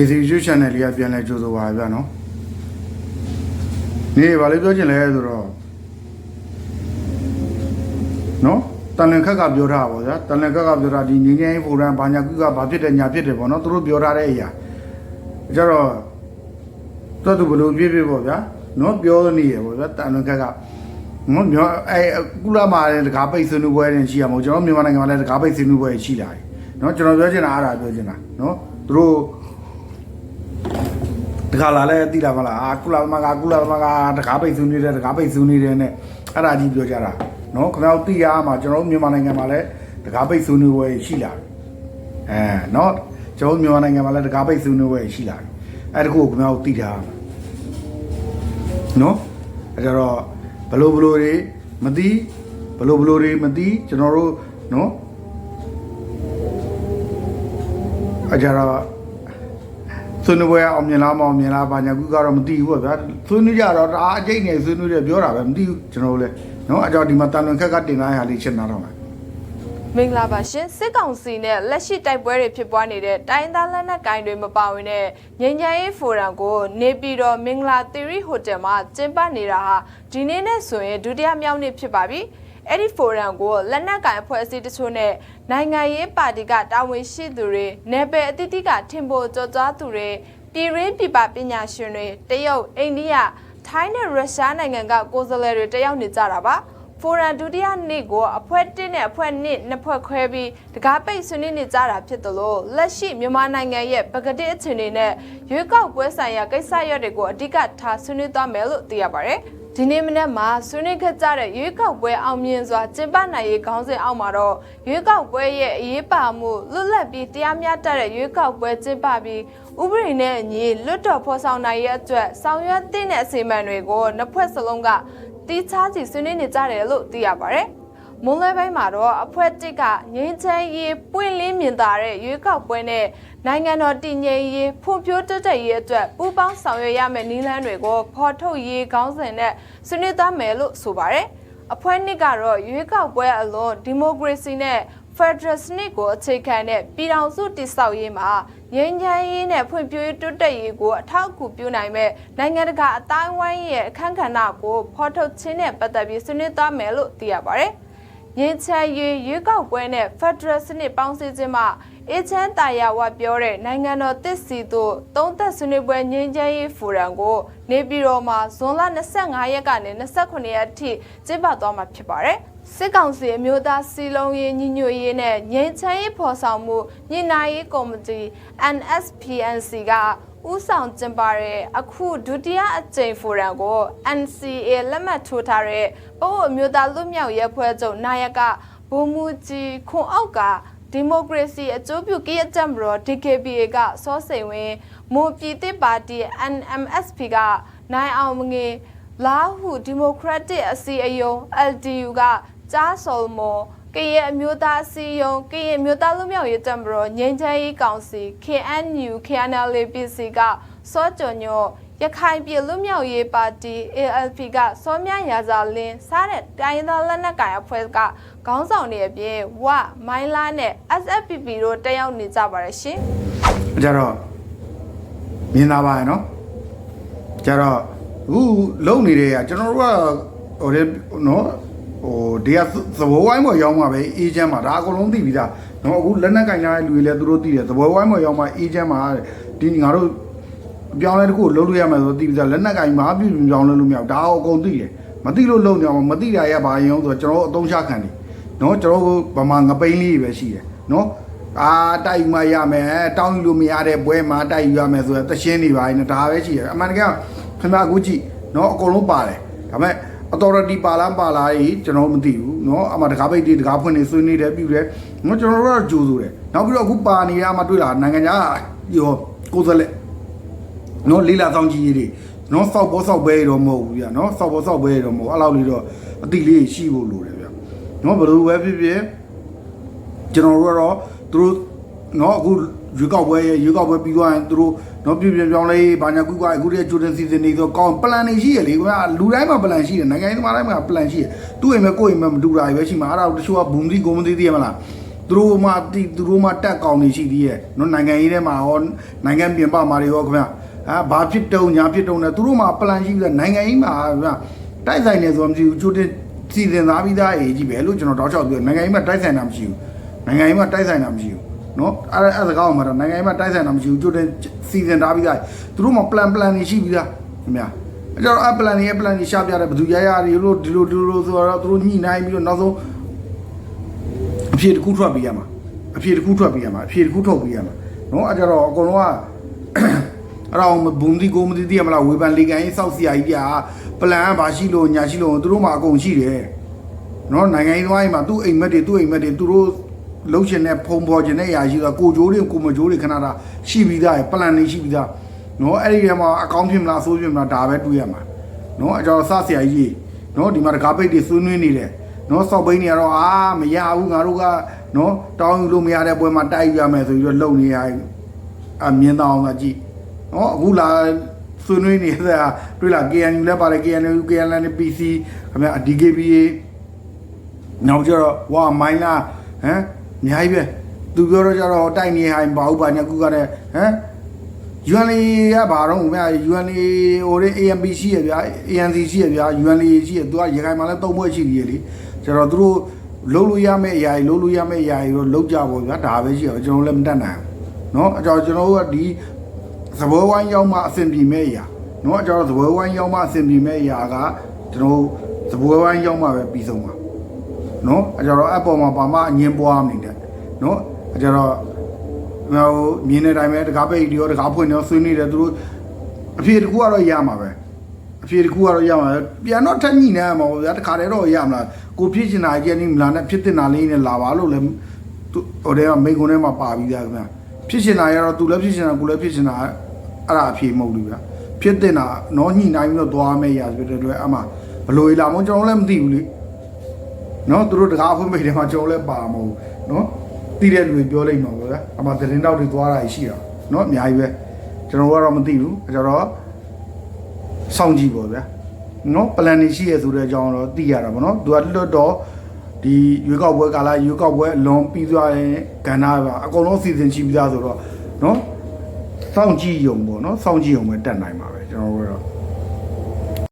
KC YouTube channel လေးကပြန်လဲကြိုးဆိုပါဗျာနော်နေဘာလေးပြောချင်လဲဆိုတော့နော်တန်လန်ခက်ကပြောထားပါဗျာတန်လန်ခက်ကပြောထားဒီငင်းငင်းဖိုရန်ဘာညာကုကဘာဖြစ်တယ်ညာဖြစ်တယ်ပေါ့နော်သူတို့ပြောထားတဲ့အရာကျတော့တော်သူဘလို့ပြည့်ပြည့်ပေါ့ဗျာနော်ပြောနေရပေါ့ဗျာတန်လန်ခက်ကနော်ပြောအဲကုလမှာလည်းတကားပိတ်ဆွေးနွေးပွဲတွေရှိရမဟုတ်ကျွန်တော်မြန်မာနိုင်ငံမှာလည်းတကားပိတ်ဆွေးနွေးပွဲရှိလာတယ်နော်ကျွန်တော်ပြောချင်တာအားဒါပြောချင်တာနော်သူတို့ တခါလာလဲတိလာမလားအာကုလာမကကုလာမကတကားပိတ်ဆူနေတယ်တကားပိတ်ဆူနေတယ်နဲ့အဲ့ဒါကြီးပြောကြတာနော်ခင်ဗျားတို့တိရမှာကျွန်တော်တို့မြန်မာနိုင်ငံမှာလည်းတကားပိတ်ဆူနေဝယ်ရှိလာပြီအဲနော်ကျွန်တော်တို့မြန်မာနိုင်ငံမှာလည်းတကားပိတ်ဆူနေဝယ်ရှိလာပြီအဲ့ဒါကိုခင်ဗျားတို့တိထားမှာနော်အဲ့ကြတော့ဘလို့ဘလို့တွေမသိဘလို့ဘလို့တွေမသိကျွန်တော်တို့နော်အဲ့ကြတော့ ဆွေးနွေးပွဲအောင်မြင်လားမအောင်မြင်လားဘာညာခုကတော့မသိဘူးပေါ့ဗျာဆွေးနွေးကြတော့ဒါအကျိတ်နေဆွေးနွေးတယ်ပြောတာပဲမသိဘူးကျွန်တော်တို့လည်းနော်အကြောင်းဒီမှာတန်လွန်ခက်ကတင်လာရလေးချက်နာတော့မှာမင်္ဂလာပါရှင်စစ်ကောင်စီနဲ့လက်ရှိတိုက်ပွဲတွေဖြစ်ပွားနေတဲ့တိုင်းသားလက်နက်ကိုင်တွေမပါဝင်တဲ့ငញ្ញမ်းရေးဖိုရမ်ကို နေပြည်တော်မင်္ဂလာသီရိဟိုတယ်မှာကျင်းပနေတာဟာဒီနေ့နဲ့ဆိုရင်ဒုတိယမြောက်နေ့ဖြစ်ပါပြီ အဲ့ဒီဖိုရမ်ကိုလက်နက်ကိုင်အဖွဲ့အစည်းတချို့နဲ့နိုင်ငံရေးပါတီကတာဝန်ရှိသူတွေနယ်ပယ်အသီးသီးကထင်ပေါ်ကြော်ကြားသူတွေပြည်ရင်းပြည်ပပညာရှင်တွေတရုတ်အိန္ဒိယထိုင်းနဲ့ရုရှားနိုင်ငံကကိုယ်စားလှယ်တွေတက်ရောက်နေကြတာပါဖိုရမ်ဒုတိယနေ့ကိုအဖွဲ့1နဲ့အဖွဲ့2နှစ်ဖွဲ့ခွဲပြီးတကားပိတ်ဆွေးနွေးနေကြတာဖြစ်တယ်လို့လက်ရှိမြန်မာနိုင်ငံရဲ့ပကတိအခြေအနေနဲ့ရွေးကောက်ပွဲဆိုင်ရာကိစ္စရပ်တွေကိုအဓိကထားဆွေးနွေးသွားမယ်လို့သိရပါတယ်။ ဒီနေ့မနေ့မှာဆွေးနွေးခဲ့ကြတဲ့ရွေးကောက်ပွဲအောင်မြင်စွာကျင်းပနိုင်ရေးခေါင်းစဉ်အောက်မှာတော့ရွေးကောက်ပွဲရဲ့အရေးပါမှုလွတ်လပ်ပြီးတရားမျှတတဲ့ရွေးကောက်ပွဲကျင်းပပြီးဥပဒေနဲ့အညီလွတ်တော်ဖော်ဆောင်နိုင်ရေးအတွက်ဆောင်ရွက်တဲ့အစီအမံတွေကိုနှစ်ဖွဲ့စလုံးကတီးခြားစီဆွေးနွေးနေကြတယ်လို့သိရပါတယ်။ မွန်လဲပိုင်းမှာတော့အဖွဲ့တစ်ကငင်းချမ်းရေးပွင့်လင်းမြင်သာတဲ့ရွေးကောက်ပွဲနဲ့နိုင်ငံတော်တည်ငြိမ်ရေးဖွံ့ဖြိုးတိုးတက်ရေးအတွက်ပူးပေါင်းဆောင်ရွက်ရမယ့်နည်းလမ်းတွေကိုဖော်ထုတ်ရေးခေါင်းစဉ်နဲ့ဆွေးနွေးသားမယ်လို့ဆိုပါတယ်။အဖွဲ့နှစ်ကတော့ရွေးကောက်ပွဲအလွန်ဒီမိုကရေစီနဲ့ Federal စနစ်ကိုအခြေခံတဲ့ပြည်ထောင်စုတည်ဆောက်ရေးမှာငြိမ်းချမ်းရေးနဲ့ဖွံ့ဖြိုးရေးတိုးတက်ရေးကိုအထောက်အကူပြုနိုင်မဲ့နိုင်ငံတကာအတိုင်းဝိုင်းရဲ့အခမ်းကဏ္ဍကိုဖော်ထုတ်ခြင်းနဲ့ပတ်သက်ပြီးဆွေးနွေးသွားမယ်လို့သိရပါတယ်။ ငြိမ်းချမ်းရေးရွေးကောက်ပွဲနဲ့ Federal စနစ်ပေါင်းစည်းခြင်းမှာအေချမ်းတာယာဝပြောတဲ့နိုင်ငံတော်တစ်စီတို့သုံးသက်ဆွေးနွေးပွဲငြိမ်းချမ်းရေးဖိုရမ်ကို နေပြည်တော်မှာဇွန်လ25ရက်ကနေ29ရက်အထိကျင်းပသွားမှာဖြစ်ပါတယ်။စစ်ကောင်စီအမျိုးသားစီလုံးရေးညီညွတ်ရေးနဲ့ငြိမ်းချမ်းရေးဖော်ဆောင်မှုညှိနှိုင်းရေးကော်မတီ NSPNC က ဥဆောင်ကျင်းပတဲ့အခုဒုတိယအကြိမ်ဖိုရမ်ကို NCA လက်မှတ်ထိုးထားတဲ့ပအို့အမျိုးသားလွတ်မြောက်ရေးဖွဲ့ချုပ်နာယကဘုံမူကြီးခွန်အောက်ကဒီမိုကရေစီအကျိုးပြုကိရကြံဘရော DKBA ကစောစိန်ဝင်းမွန်ပြည်သစ်ပါတီ NMSP ကနိုင်အောင်မငေလာဟုဒီမိုကရက်တစ်အစည်းအရုံး LDU ကကြားစော်မော် ကရင်အမျိုးသားအစည်းအရုံးကရင်အမျိုးသားလူမျိုးရေးတံဘရောငြိမ်းချမ်းရေးကောင်စီ KNU KNLPC ကစောကြော်ညောရခိုင်ပြည်လူမျိုးရေးပါတီ ALP ကစောမြရာဇာလင်းစားတဲ့တိုင်းသားလက်နက်ကိုင်အဖွဲ့ကခေါင်းဆောင်တွေအပြင်ဝမိုင်းလာနဲ့ SFPP တို့တက်ရောက်နေကြပါတယ်ရှင်ကြတော့မြင်လာပါရဲ့နော်ကြတော့အခုလုံနေတဲ့ကကျွန်တော်တို့ကဟိုလေနော် ဟိုဒီကသဘောဝိုင်းပေါ်ရောက်မှာပဲအေးချမ်းမှာဒါအကုန်လုံးသိပြီးသားနော်အခုလက်နက်ကင်လာတဲ့လူတွေလည်းသူတို့သိတယ်သဘောဝိုင်းပေါ်ရောက်မှာအေးချမ်းမှာဒီငါတို့အပြောင်းလဲတစ်ခုလုပ်လို့ရမယ်ဆိုတော့သိပြီးသားလက်နက်ကင်မပြုံပြောင်းလဲလို့မရဘူးဒါအကုန်သိတယ်မသိလို့လုံနေအောင်မသိတာရပါရင်ဆိုတော့ကျွန်တော်အသုံးချခံတယ်နော်ကျွန်တော်ဗမာငပိန်းလေးပဲရှိတယ်နော်အာတိုက်မှရမယ်တောင်းယူလို့မရတဲ့ပွဲမှာတိုက်ယူရမယ်ဆိုတော့တရှင်းနေပါရင်ဒါပဲရှိတယ်အမှန်တကယ်ခင်ဗျာအခုကြည့်နော်အကုန်လုံးပါတယ်ဒါပေမဲ့ authority ပါလားပါလားကြီးကျွန်တော်မသိဘူးเนาะအမှတကားပိတ်တွေတကားဖွင့်နေဆွေးနွေးတယ်ပြုတယ်เนาะကျွန်တော်တို့ကကြိုးဆိုတယ်နောက်ပြီးတော့အခုပါနေရမှတွေ့လာနိုင်ငံခြားရောကိုယ်စားလက်เนาะလေးလာဆောင်ကြီးတွေเนาะစောက်ဘောစောက်ပဲတော့မဟုတ်ဘူးဗျာเนาะစောက်ဘောစောက်ပဲတော့မဟုတ်အဲ့လောက်လေးတော့အတိလေးရှိဖို့လိုတယ်ဗျာเนาะဘယ်လိုပဲဖြစ်ဖြစ် ကျွန်တော်တို့ကတော့သူတို့เนาะအခု ရွေးကောက်ပွဲရွေးကောက်ပွဲပြီးသွားရင်သူတို့တော့ပြပြပြောင်းလဲဘာညာကူကအခုတည်းဂျူဒန်စီစဉ်နေဆိုကောင်း plan တွေရှိရလေကွာလူတိုင်းမှာ plan ရှိတယ်နိုင်ငံရေးသမားတိုင်းမှာ plan ရှိရသူ့အိမ်မှာကိုယ့်အိမ်မှာမတူတာတွေပဲရှိမှာအဲ့ဒါတချို့ကဘုံသီးကိုမသိသေးရမလားသူတို့မှတီသူတို့မှတက်ကောင်းနေရှိသေးရဲ့နော်နိုင်ငံရေးထဲမှာရောနိုင်ငံပြင်ပမှာတွေရောခင်ဗျဟာဘာဖြစ်တုံညာဖြစ်တုံနဲ့သူတို့မှ plan ရှိပြီးတော့နိုင်ငံရေးမှာခင်ဗျတိုက်ဆိုင်နေဆိုမှမရှိဘူးဂျူဒန်စီစဉ်သားပြီးသားအေးကြီးပဲလို့ကျွန်တော်တောက်ချောက်ပြောနိုင်ငံရေးမှာတိုက်ဆိုင်တာမရှိဘူးနိုင်ငံရေးမှာတိုက်ဆိုင်တာမရှိဘူး နော်အဲ့အဲ့စကားကိုမှတော့နိုင်ငံရေးမှာတိုက်ဆိုင်တာမရှိဘူးကျိုးတင်စီစဉ်သားပြီးသားသူတို့မှ plan plan နေရှိပြီးသားခင်ဗျအဲ့တော့ app plan တွေ app plan တွေရှာပြတယ်ဘယ်သူရရတွေလို့ဒီလိုဒီလိုဆိုတော့သူတို့ညှိနှိုင်းပြီးတော့နောက်ဆုံးအဖြေတစ်ခုထွက်ပေးရမှာအဖြေတစ်ခုထွက်ပေးရမှာအဖြေတစ်ခုထုတ်ပေးရမှာနော်အဲ့ကြတော့အကုန်လုံးကအဲ့တော့ဘုံဒီကိုမသိသိရမလားဝေဖန်လေကန်ရေးစောက်စီယာကြီးပြပလန်ကဘာရှိလို့ညာရှိလို့သူတို့မှအကုန်ရှိတယ်နော်နိုင်ငံရေးသွားရင်မှာသူ့အိမ်မက်တွေသူ့အိမ်မက်တွေသူတို့ လှုပ်ရှင်တဲ့ဖုံပေါ်ခြင်းတဲ့အရာရှိတော့ကိုကြိုးတွေကိုမကြိုးတွေခဏတာရှိပြီးသားရပလန်တွေရှိပြီးသားနော်အဲ့ဒီထဲမှာအကောင့်ဖြစ်မလားအဆိုးဖြစ်မလားဒါပဲတွေးရမှာနော်အဲ့တော့စဆရာကြီးနော်ဒီမှာတကားပိတ်တွေဆွေးနွေးနေတယ်နော်စောက်ဘိန်းနေရတော့အာမရဘူးငါတို့ကနော်တောင်းယူလို့မရတဲ့ပွဲမှာတိုက်ယူရမယ်ဆိုပြီးတော့လုံနေရအမြင်တော့အောင်ကကြည့်နော်အခုလာဆွေးနွေးနေတာတွေ့လား KNU လည်းပါတယ် KNU KNL PC ခင်ဗျာ DKBA နောက်ကျတော့ဝါမိုင်းလာဟမ် အများကြီးပဲသူပြောတော့ကျတော့တိုက်နေဟိုင်ပါဘူးပါညာကူကလည်းဟမ် UNL ကဘာတော့ဗျာ UNL ဟိုတဲ့ AMP ရှိရဗျာ ANC ရှိရဗျာ UNL ရှိရသူကရေခိုင်မှာလည်းသုံးဘွဲရှိသေးရလေကျတော့သူတို့လုံးလို့ရမယ့်အရာကြီးလုံးလို့ရမယ့်အရာကြီးတော့လုံးကြပါဗျာဒါပဲရှိရကျွန်တော်လည်းမတတ်နိုင်ဘူးเนาะအကြောင်းကျွန်တော်တို့ကဒီသဘောဝိုင်းရောက်မှအဆင်ပြေမဲ့အရာเนาะအကြောင်းသဘောဝိုင်းရောက်မှအဆင်ပြေမဲ့အရာကကျွန်တော်သဘောဝိုင်းရောက်မှပဲပြီးဆုံးပါเนาะအကြောင်းတော့အပေါ်မှာဘာမှအငင်းပွားမနေနဲ့ ့ နော်ကြတော့ဟိုမြင်တဲ့အတိုင်းပဲတကားပိတ်ရောတကားဖွင့်ရောဆွေးနေတယ်သူတို့အဖြေတစ်ခုကတော့ရမှာပဲအဖြေတစ်ခုကတော့ရမှာပဲပြန်တော့ထက်ညှိနေရမှာပေါ့ဗျာတခါတည်းတော့ရမလားကိုဖြစ်ချင်တာကြီးနေမလားနဲ့ဖြစ်တင်တာလေးနဲ့လာပါလို့လည်းဟိုတဲကမိကုံထဲမှာပါပြီးသားခင်ဗျာဖြစ်ချင်တာရတော့သူလည်းဖြစ်ချင်တာကိုလည်းဖြစ်ချင်တာအဲ့ဒါအဖြေမဟုတ်ဘူးဗျာဖြစ်တင်တာတော့ညှိနိုင်ပြီးတော့သွားမယ်ရာဆိုတဲ့အတွက်အမှဘလို့လာမကျွန်တော်လည်းမသိဘူးလေနော်သူတို့တကားဖွင့်မိတယ်မှာကျွန်တော်လည်းပါမဟုတ်နော် တိတဲ့လူတွေပြောလိုက်မှာပေါ့ဗျာအမှသတင်းတောက်တွေသွားတာရှိတာနော်အများကြီးပဲကျွန်တော်ကတော့မသိဘူးကျွန်တော်စောင့်ကြည့်ပေါ့ဗျာနော်ပလန်နေရှိရဆိုတဲ့အကြောင်းတော့သိရတာပေါ့နော်သူကလွတ်တော့ဒီရွေးကောက်ပွဲကာလရွေးကောက်ပွဲအလွန်ပြီးသွားတဲ့ကဏ္ဍပါအကုန်လုံးစီစဉ်ရှိပြီးသားဆိုတော့နော်စောင့်ကြည့်ရုံပေါ့နော်စောင့်ကြည့်ရုံပဲတက်နိုင်ပါပဲကျွန်တော်တို့ကတော့